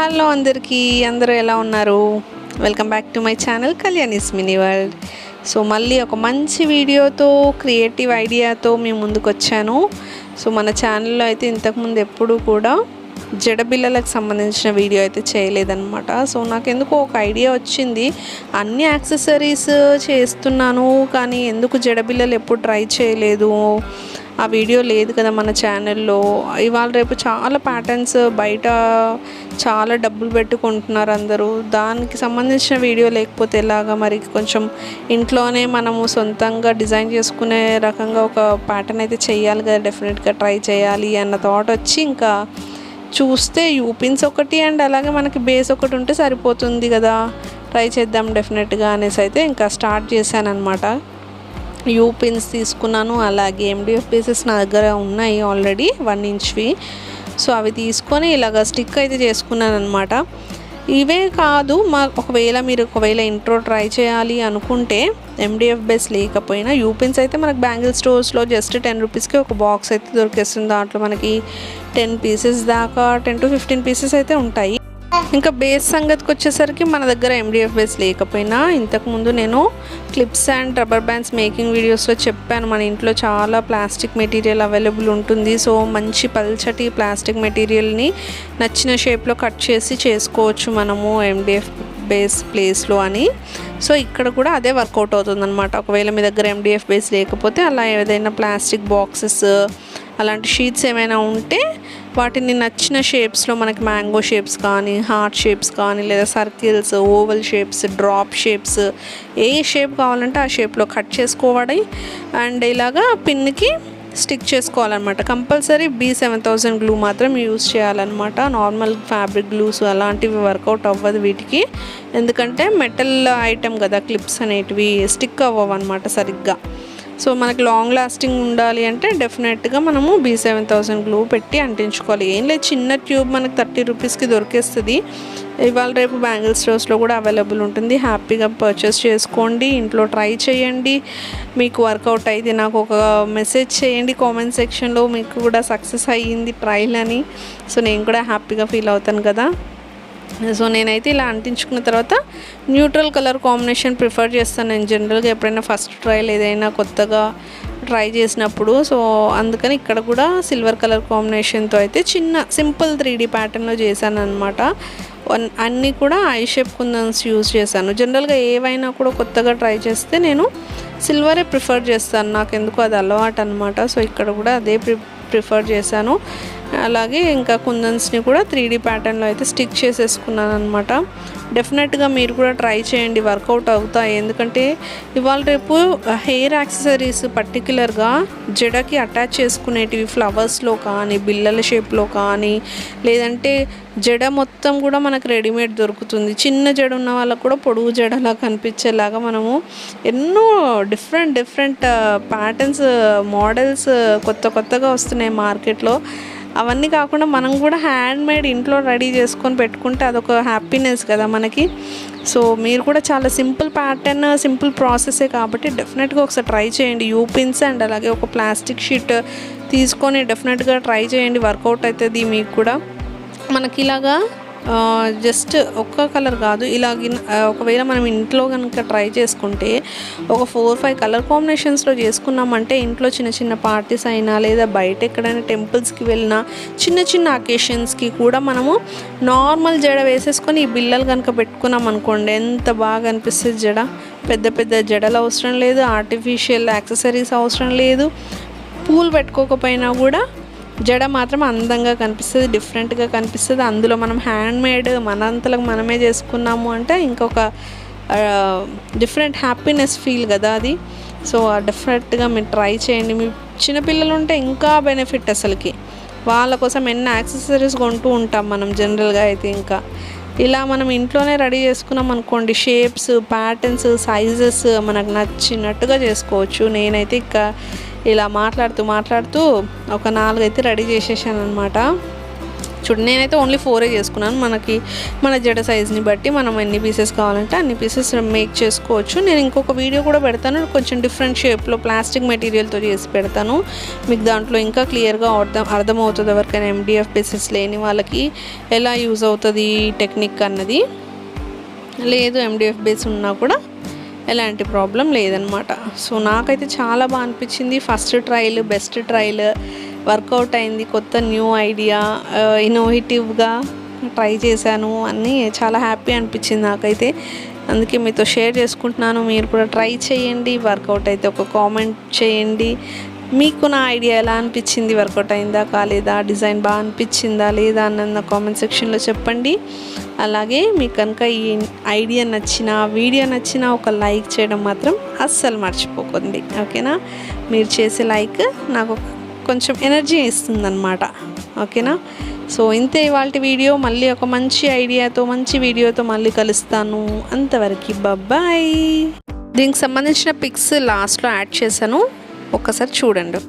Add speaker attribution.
Speaker 1: Hello అందరికీ అందరూ ఎలా ఉన్నారు? Welcome back to my channel Kalyani's mini world so మళ్ళీ ఒక మంచి వీడియోతో క్రియేటివ్ ఐడియాతో మేము ముందుకు వచ్చాను సో మన ఛానల్లో అయితే ఇంతకుముందు ఎప్పుడూ కూడా జడబిల్లలకు సంబంధించిన వీడియో అయితే చేయలేదన్నమాట. సో నాకు ఎందుకో ఒక ఐడియా వచ్చింది. అన్ని యాక్సెసరీస్ చేస్తున్నాను కానీ ఎందుకు జడబిల్లలు ఎప్పుడు ట్రై చేయలేదు? ఆ వీడియో లేదు కదా మన ఛానల్లో. ఇవాళ రేపు చాలా ప్యాటర్న్స్ బయట చాలా డబ్బులు పెట్టుకుంటున్నారు అందరూ. దానికి సంబంధించిన వీడియో లేకపోతే ఎలాగా? మరి కొంచెం ఇంట్లోనే మనము సొంతంగా డిజైన్ చేసుకునే రకంగా ఒక ప్యాటర్న్ అయితే చేయాలి కదా డెఫినెట్గా ట్రై చేయాలి అన్న థాట్ వచ్చి ఇంకా చూస్తే యూపిన్స్ ఒకటి అండ్ అలాగే మనకి బేస్ ఒకటి ఉంటే సరిపోతుంది కదా. ట్రై చేద్దాం డెఫినెట్గా అనేసి అయితే ఇంకా స్టార్ట్ చేశాను అనమాట యూ పిన్స్ తీసుకున్నాను అలాగే ఎండిఎఫ్ పీసెస్ నా దగ్గర ఉన్నాయి ఆల్రెడీ వన్ ఇంచ్వి సో అవి తీసుకొని ఇలాగ స్టిక్ అయితే చేసుకున్నాను అనమాట ఇవే కాదు మా ఒకవేళ మీరు ఒకవేళ ఇంట్రో ట్రై చేయాలి అనుకుంటే ఎండిఎఫ్ బేస్ లేకపోయినా యూపిన్స్ అయితే మనకు బ్యాంగిల్ స్టోర్స్లో జస్ట్ టెన్ రూపీస్కి ఒక బాక్స్ అయితే దొరికేస్తుంది. దాంట్లో మనకి టెన్ పీసెస్ దాకా టెన్ టు ఫిఫ్టీన్ పీసెస్ అయితే ఉంటాయి. ఇంకా బేస్ సంగతికి వచ్చేసరికి మన దగ్గర ఎండిఎఫ్ బేస్ లేకపోయినా ఇంతకుముందు నేను clips and rubber bands making వీడియోస్లో చెప్పాను. మన ఇంట్లో చాలా ప్లాస్టిక్ మెటీరియల్ అవైలబుల్ ఉంటుంది. సో మంచి పల్చటి ప్లాస్టిక్ మెటీరియల్ని నచ్చిన షేప్లో కట్ చేసి చేసుకోవచ్చు మనము ఎండిఎఫ్ బేస్ ప్లేస్లో అని. సో ఇక్కడ కూడా అదే వర్కౌట్ అవుతుంది అనమాట ఒకవేళ మీ దగ్గర ఎండిఎఫ్ బేస్ లేకపోతే అలా ఏదైనా ప్లాస్టిక్ బాక్సెస్ అలాంటి షీట్స్ ఏమైనా ఉంటే వాటిని నచ్చిన షేప్స్లో మనకి మ్యాంగో షేప్స్ కానీ హార్ట్ షేప్స్ కానీ లేదా circles oval shapes drop shapes ఏ షేప్ కావాలంటే ఆ షేప్లో కట్ చేసుకోవడం అండ్ ఇలాగా పిన్కి స్టిక్ చేసుకోవాలన్నమాట. Compulsory B seven thousand glue మాత్రం యూస్ చేయాలన్నమాట. నార్మల్ ఫ్యాబ్రిక్ గ్లూస్ అలాంటివి వర్కౌట్ అవ్వదు వీటికి. ఎందుకంటే మెటల్ ఐటెం కదా క్లిప్స్ అనేటివి స్టిక్ అవ్వవు అనమాట సరిగ్గా. సో మనకి లాంగ్ లాస్టింగ్ ఉండాలి అంటే డెఫినెట్గా మనము బీ సెవెన్ థౌసండ్ గ్లూ పెట్టి అంటించుకోవాలి. ఏం లేదు చిన్న ట్యూబ్ మనకి థర్టీ రూపీస్కి దొరికేస్తుంది. ఇవాళ రేపు బ్యాంగిల్ స్టోర్స్లో కూడా అవైలబుల్ ఉంటుంది. హ్యాపీగా పర్చేస్ చేసుకోండి ఇంట్లో ట్రై చేయండి. మీకు వర్కౌట్ అయితే నాకు ఒక మెసేజ్ చేయండి కామెంట్ సెక్షన్లో మీకు కూడా సక్సెస్ అయ్యింది ట్రైల్ అని. సో నేను కూడా హ్యాపీగా ఫీల్ అవుతాను కదా. సో నేనైతే ఇలా అంటించుకున్న తర్వాత న్యూట్రల్ కలర్ కాంబినేషన్ ప్రిఫర్ చేస్తాను నేను జనరల్గా ఎప్పుడైనా ఫస్ట్ ట్రయల్ ఏదైనా కొత్తగా ట్రై చేసినప్పుడు. సో అందుకని ఇక్కడ కూడా సిల్వర్ కలర్ కాంబినేషన్తో అయితే చిన్న సింపుల్ త్రీ డీ ప్యాటర్న్లో చేశాను అనమాట అన్నీ కూడా ఐ షేప్ కుందన్స్ యూజ్ చేశాను. జనరల్గా ఏవైనా కూడా కొత్తగా ట్రై చేస్తే నేను సిల్వరే ప్రిఫర్ చేస్తాను. నాకు ఎందుకు అది అలవాటు అనమాట సో ఇక్కడ కూడా అదే ప్రి ప్రిఫర్ చేశాను. అలాగే ఇంకా కుందన్స్ని కూడా త్రీ డీ ప్యాటర్న్లో అయితే స్టిక్ చేసేసుకున్నాను అనమాట డెఫినెట్గా మీరు కూడా ట్రై చేయండి వర్కౌట్ అవుతాయి. ఎందుకంటే ఇవాళ రేపు హెయిర్ యాక్సెసరీస్ పర్టికులర్గా జడకి అటాచ్ చేసుకునేటివి ఫ్లవర్స్లో కానీ బిల్లల షేప్లో కానీ లేదంటే జడ మొత్తం కూడా మనకు రెడీమేడ్ దొరుకుతుంది. చిన్న జడ ఉన్న వాళ్ళకు కూడా పొడుగు జడలా కనిపించేలాగా మనము ఎన్నో డిఫరెంట్ డిఫరెంట్ ప్యాటర్న్స్ మోడల్స్ కొత్త కొత్తగా వస్తున్నాయి మార్కెట్లో. అవన్నీ కాకుండా మనం కూడా హ్యాండ్ మేడ్ ఇంట్లో రెడీ చేసుకొని పెట్టుకుంటే అదొక హ్యాపీనెస్ కదా మనకి. సో మీరు కూడా చాలా సింపుల్ ప్యాటర్న్ సింపుల్ ప్రాసెసే కాబట్టి డెఫినెట్గా ఒకసారి ట్రై చేయండి. యూపిన్స్ అండ్ అలాగే ఒక ప్లాస్టిక్ షీట్ తీసుకొని డెఫినెట్గా ట్రై చేయండి. వర్కౌట్ అవుతుంది మీకు కూడా. మనకి ఇలాగా జస్ట్ ఒక్క కలర్ కాదు. ఇలా ఒకవేళ మనం ఇంట్లో కనుక ట్రై చేసుకుంటే ఒక ఫోర్ ఫైవ్ కలర్ కాంబినేషన్స్లో చేసుకున్నామంటే ఇంట్లో చిన్న చిన్న పార్టీస్ అయినా లేదా బయట ఎక్కడైనా టెంపుల్స్కి వెళ్ళినా చిన్న చిన్న అకేషన్స్కి కూడా మనము నార్మల్ జడ వేసేసుకొని ఈ బిల్లలు కనుక పెట్టుకున్నాం అనుకోండి ఎంత బాగా అనిపిస్తుంది జడ. పెద్ద పెద్ద జడలు అవసరం లేదు ఆర్టిఫిషియల్ యాక్సెసరీస్ అవసరం లేదు. పూలు పెట్టుకోకపోయినా కూడా జడ మాత్రం అందంగా కనిపిస్తుంది డిఫరెంట్గా కనిపిస్తుంది. అందులో మనం హ్యాండ్ మేడ్ మనంతలకు మనమే చేసుకున్నాము అంటే ఇంకొక డిఫరెంట్ హ్యాపీనెస్ ఫీల్ కదా అది. సో డెఫినెట్గా మీరు ట్రై చేయండి. మీ చిన్నపిల్లలు ఉంటే ఇంకా బెనిఫిట్ అసలుకి. వాళ్ళ కోసం ఎన్ని యాక్సెసరీస్ కొంటూ ఉంటాం మనం జనరల్గా అయితే ఇంకా. ఇలా మనం ఇంట్లోనే రెడీ చేసుకున్నాం అనుకోండి షేప్స్ ప్యాటర్న్స్ సైజెస్ మనకు నచ్చినట్టుగా చేసుకోవచ్చు. నేనైతే ఇంకా ఇలా మాట్లాడుతూ మాట్లాడుతూ ఒక నాలుగైతే రెడీ చేసేసాను అనమాట చూడండి నేనైతే ఓన్లీ ఫోరే చేసుకున్నాను. మనకి మన జడ సైజ్ని బట్టి మనం ఎన్ని పీసెస్ కావాలంటే అన్ని పీసెస్ మేక్ చేసుకోవచ్చు. నేను ఇంకొక వీడియో కూడా పెడతాను. కొంచెం డిఫరెంట్ షేప్లో ప్లాస్టిక్ మెటీరియల్తో చేసి పెడతాను. మీకు దాంట్లో ఇంకా క్లియర్గా అర్థం అర్థమవుతుంది ఎవరికైనా ఎండిఎఫ్ పీసెస్ లేని వాళ్ళకి ఎలా యూజ్ అవుతుంది టెక్నిక్ అన్నది. లేదు ఎండిఎఫ్ బేస్ ఉన్నా కూడా ఎలాంటి ప్రాబ్లం లేదనమాట. సో నాకైతే చాలా బాగా అనిపించింది. First trial best trial work out అయింది. కొత్త న్యూ ఐడియా ఇన్నోవేటివ్గా ట్రై చేశాను అన్నీ. చాలా హ్యాపీ అనిపించింది నాకైతే. అందుకే మీతో షేర్ చేసుకుంటున్నాను. మీరు కూడా ట్రై చేయండి. వర్కౌట్ అయితే ఒక కామెంట్ చేయండి. మీకు నా ఐడియా ఎలా అనిపించింది? వర్కౌట్ అయిందా? కాలేదా? డిజైన్ బాగా అనిపించిందా? లేదా? అన్న కామెంట్ సెక్షన్లో చెప్పండి. అలాగే మీకు కనుక ఈ ఐడియా నచ్చిన వీడియో నచ్చిన ఒక లైక్ చేయడం మాత్రం అస్సలు మర్చిపోకండి. ఓకేనా? మీరు చేసే లైక్ నాకు కొంచెం ఎనర్జీ ఇస్తుందన్నమాట. ఓకేనా? సో ఇంతే ఇవాళ వీడియో. మళ్ళీ ఒక మంచి ఐడియాతో మంచి వీడియోతో మళ్ళీ కలుస్తాను. అంతవరకు బాయ్ దీనికి సంబంధించిన పిక్స్ లాస్ట్లో యాడ్ చేశాను. ఒక్కసారి చూడండి.